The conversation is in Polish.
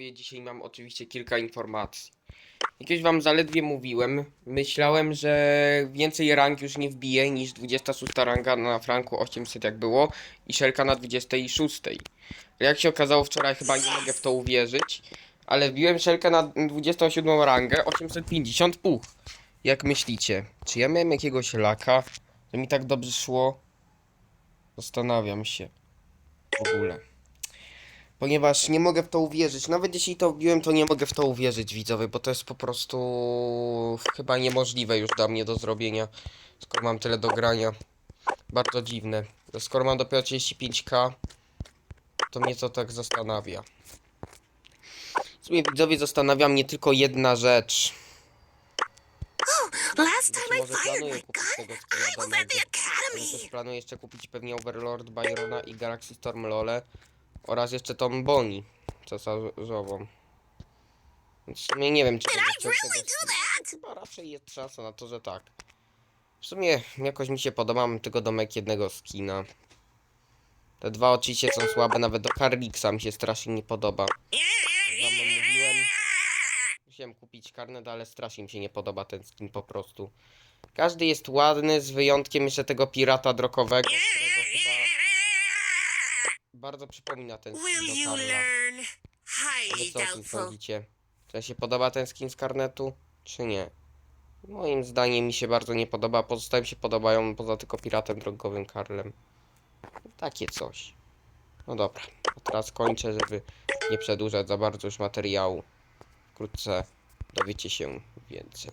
dzisiaj mam oczywiście kilka informacji. Jak już wam zaledwie mówiłem, myślałem, że więcej rank już nie wbiję niż 26 ranga na Franku 800 jak było i Szelka na 26. Jak się okazało wczoraj chyba nie mogę w to uwierzyć, ale wbiłem Szelkę na 27 rangę 850 puch. Jak myślicie, czy ja miałem jakiegoś laka, że mi tak dobrze szło? Zastanawiam się. W ogóle ponieważ nie mogę w to uwierzyć. Nawet jeśli to wbiłem, to nie mogę w to uwierzyć, widzowie, bo to jest po prostu chyba niemożliwe już dla mnie do zrobienia, skoro mam tyle do grania. Bardzo dziwne. Skoro mam dopiero 35k, to mnie to tak zastanawia. W sumie widzowie zastanawia mnie tylko jedna rzecz. Last time I fired my gun, I skina was do at the medy. Ale academy. też planuję jeszcze kupić pewnie Overlord Byrona i Galaxy Storm Lole oraz jeszcze tą Bonnie cesarzową. Więc w sumie nie wiem, czy Did I really do that? Chyba raczej jest szansa na to, że tak. W sumie jakoś mi się podoba, mam tylko domek jednego skina. Te dwa oczywiście są słabe, nawet do Carlixa mi się strasznie nie podoba. Mówiłem, musiałem kupić karnet, ale strasznie mi się nie podoba ten skin po prostu. Każdy jest ładny, z wyjątkiem jeszcze tego pirata drokowego, którego bardzo przypomina ten skin do Karla. Highly co o tym sądzicie? Czy wam się podoba ten skin z karnetu, czy nie? Moim zdaniem mi się bardzo nie podoba, pozostałym się podobają poza tylko piratem drogowym Karlem. Takie coś. No dobra, a teraz kończę, żeby nie przedłużać za bardzo już materiału. Wkrótce dowiecie się więcej.